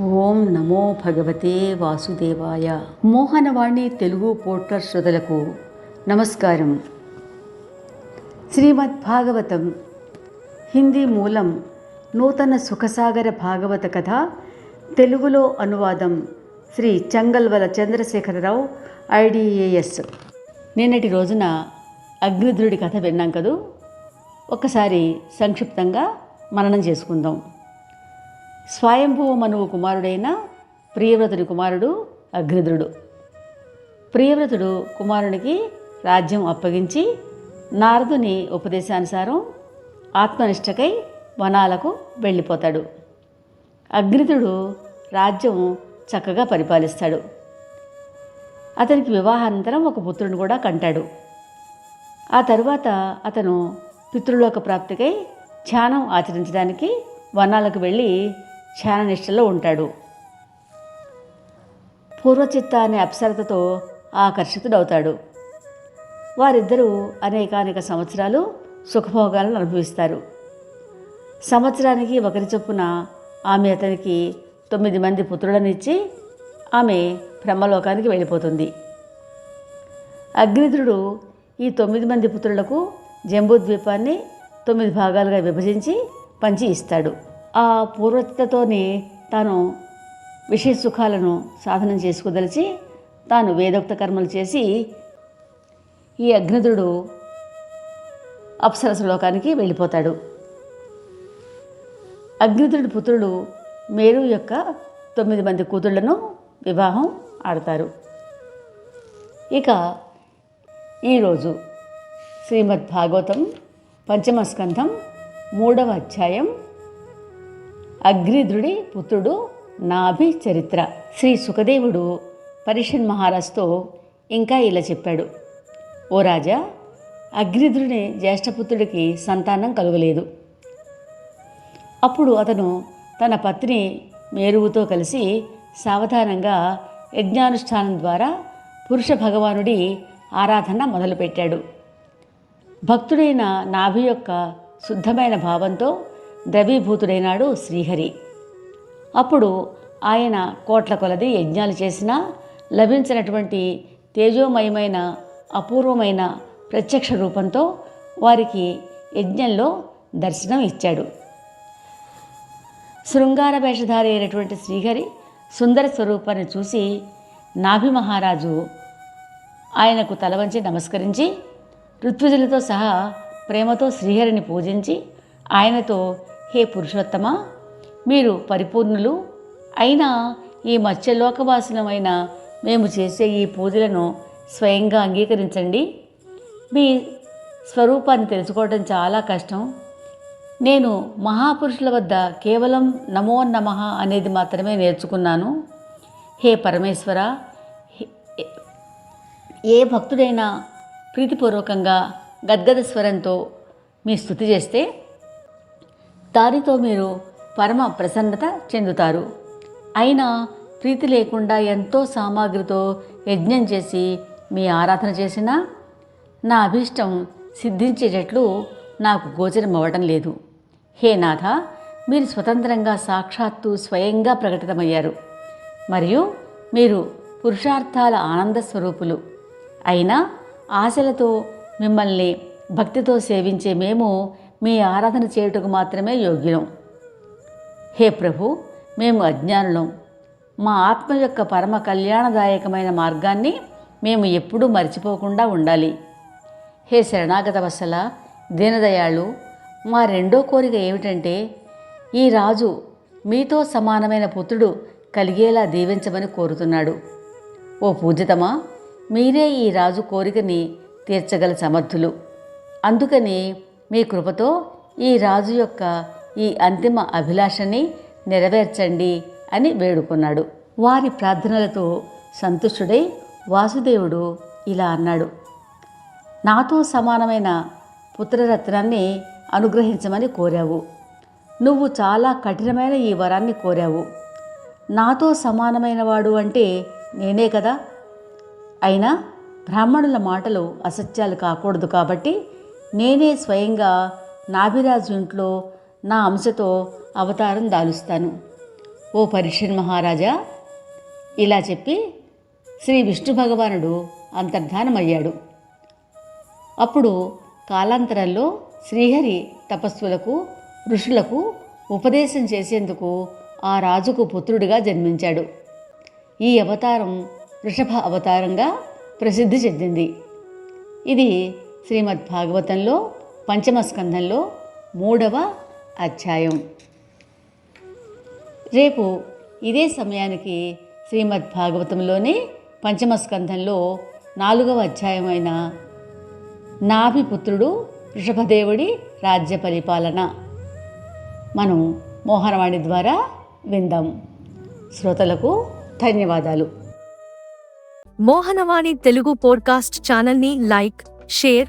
ఓం నమో భగవతే వాసుదేవాయ. మోహనవాణి తెలుగు పోర్టర్ శ్రోతలకు నమస్కారం. శ్రీమద్ భాగవతం హిందీ మూలం నూతన సుఖసాగర భాగవత కథ తెలుగులో అనువాదం శ్రీ చంగల్వల చంద్రశేఖరరావు ఐడిఏఎస్ నిన్నటి రోజున అగ్నిద్రుడి కథ విన్నాం కదూ? ఒక్కసారి సంక్షిప్తంగా మననం చేసుకుందాం. స్వయంభువ మనువు కుమారుడైన ప్రియవ్రతుడి కుమారుడు అగ్నిద్రుడు. ప్రియవ్రతుడు కుమారునికి రాజ్యం అప్పగించి నారదుని ఉపదేశానుసారం ఆత్మనిష్టకై వనాలకు వెళ్ళిపోతాడు. అగ్నిధుడు రాజ్యం చక్కగా పరిపాలిస్తాడు. అతనికి వివాహానంతరం ఒక పుత్రుని కూడా కంటాడు. ఆ తరువాత అతను పితృలోక ప్రాప్తికై ధ్యానం ఆచరించడానికి వనాలకు వెళ్ళి ధ్యాననిష్టలో ఉంటాడు. పూర్వచిత్త అనే అప్సరతతో ఆకర్షితుడవుతాడు. వారిద్దరూ అనేకానేక సంవత్సరాలు సుఖభోగాలను అనుభవిస్తారు. సంవత్సరానికి ఒకరి చొప్పున ఆమె అతనికి తొమ్మిది మంది పుత్రులనిచ్చి ఆమె బ్రహ్మలోకానికి వెళ్ళిపోతుంది. అగ్నిధుడు ఈ తొమ్మిది మంది పుత్రులకు జంబూద్వీపాన్ని తొమ్మిది భాగాలుగా విభజించి పంచి ఇస్తాడు. ఆ పూర్వతతోనే తాను విషయ సుఖాలను సాధనం చేసుకోదలిచి తాను వేదోక్త కర్మలు చేసి ఈ అగ్నిధుడు అప్సరస లోకానికి వెళ్ళిపోతాడు. అగ్నిధుడి పుత్రుడు మేరు యొక్క తొమ్మిది మంది కూతుళ్ళను వివాహం ఆడతారు. ఇక ఈరోజు శ్రీమద్ భాగవతం పంచమ స్కంధం మూడవ అధ్యాయం అగ్నిధుడి పుత్రుడు నాభి చరిత్ర. శ్రీ సుఖదేవుడు పరిషన్ మహారాజ్తో ఇంకా ఇలా చెప్పాడు. ఓ రాజా అగ్నిధుడిని జ్యేష్ఠపుత్రుడికి సంతానం కలుగలేదు. అప్పుడు అతను తన పత్ని మేరువుతో కలిసి సావధానంగా యజ్ఞానుష్ఠానం ద్వారా పురుష భగవానుడి ఆరాధన మొదలుపెట్టాడు. భక్తుడైన నాభి యొక్క శుద్ధమైన భావంతో ద్రవీభూతుడైనాడు శ్రీహరి. అప్పుడు ఆయన కోట్ల కొలది యజ్ఞాలు చేసినా లభించినటువంటి తేజోమయమైన అపూర్వమైన ప్రత్యక్ష రూపంతో వారికి యజ్ఞంలో దర్శనం ఇచ్చాడు. శృంగార వేషధారి అయినటువంటి శ్రీహరి సుందర స్వరూపాన్ని చూసి నాభి మహారాజు ఆయనకు తలవంచి నమస్కరించి ఋత్విజులతో సహా ప్రేమతో శ్రీహరిని పూజించి ఆయనతో హే పురుషోత్తమ మీరు పరిపూర్ణులు. అయినా ఈ మత్స్యలోకవాసనమైన మేము చేసే ఈ పూజలను స్వయంగా అంగీకరించండి. మీ స్వరూపాన్ని తెలుసుకోవడం చాలా కష్టం. నేను మహాపురుషుల వద్ద కేవలం నమో నమః అనేది మాత్రమే నేర్చుకున్నాను. హే పరమేశ్వర ఏ భక్తుడైనా ప్రీతిపూర్వకంగా గద్గద స్వరంతో మీ స్థుతి చేస్తే దానితో మీరు పరమ ప్రసన్నత చెందుతారు. అయినా ప్రీతి లేకుండా ఎంతో సామాగ్రితో యజ్ఞం చేసి మీ ఆరాధన చేసినా నా అభీష్టం సిద్ధించేటట్లు నాకు గోచరం అవ్వడం లేదు. హే నాథ మీరు స్వతంత్రంగా సాక్షాత్తు స్వయంగా ప్రకటితమయ్యారు. మరియు మీరు పురుషార్థాల ఆనంద స్వరూపులు. అయినా ఆశలతో మిమ్మల్ని భక్తితో సేవించే మేము మీ ఆరాధన చేయుటకు మాత్రమే యోగ్యం హే ప్రభు మేము అజ్ఞానులం. మా ఆత్మ యొక్క పరమ కళ్యాణదాయకమైన మార్గాన్ని మేము ఎప్పుడూ మర్చిపోకుండా ఉండాలి. హే శరణాగత వసల దీనదయాళు మా రెండో కోరిక ఏమిటంటే ఈ రాజు మీతో సమానమైన పుత్రుడు కలిగేలా దీవించమని కోరుతున్నాడు. ఓ పూజితమా మీరే ఈ రాజు కోరికని తీర్చగల సమర్థులు. అందుకని మీ కృపతో ఈ రాజు యొక్క ఈ అంతిమ అభిలాషని నెరవేర్చండి అని వేడుకున్నాడు. వారి ప్రార్థనలతో సంతుష్టుడై వాసుదేవుడు ఇలా అన్నాడు నాతో సమానమైన పుత్రరత్నాన్ని అనుగ్రహించమని కోరావు. నువ్వు చాలా కఠినమైన ఈ వరాన్ని కోరావు. నాతో సమానమైన వాడు అంటే నేనే కదా. అయినా బ్రాహ్మణుల మాటలు అసత్యాలు కాకూడదు కాబట్టి నేనే స్వయంగా నాభిరాజు ఇంట్లో నా అంశతో అవతారం దాలుస్తాను. ఓ పరీక్షన్ మహారాజా ఇలా చెప్పి శ్రీ విష్ణు భగవానుడు అంతర్ధానమయ్యాడు. అప్పుడు కాలాంతరంలో శ్రీహరి తపస్సులకు ఋషులకు ఉపదేశం చేసేందుకు ఆ రాజుకు పుత్రుడిగా జన్మించాడు. ఈ అవతారం వృషభ అవతారంగా ప్రసిద్ధి చెందింది. ఇది శ్రీమద్ భాగవతంలో పంచమ స్కంధంలో మూడవ అధ్యాయం. రేపు ఇదే సమయానికి శ్రీమద్ భాగవతంలోని పంచమ స్కంధంలో నాలుగవ అధ్యాయమైన నాభిపుత్రుడు వృషభదేవుడి రాజ్య పరిపాలన. మనం మోహనవాణి ద్వారా విందాం. శ్రోతలకు ధన్యవాదాలు. మోహనవాణి తెలుగు పోడ్కాస్ట్ ఛానల్ని లైక్ షేర్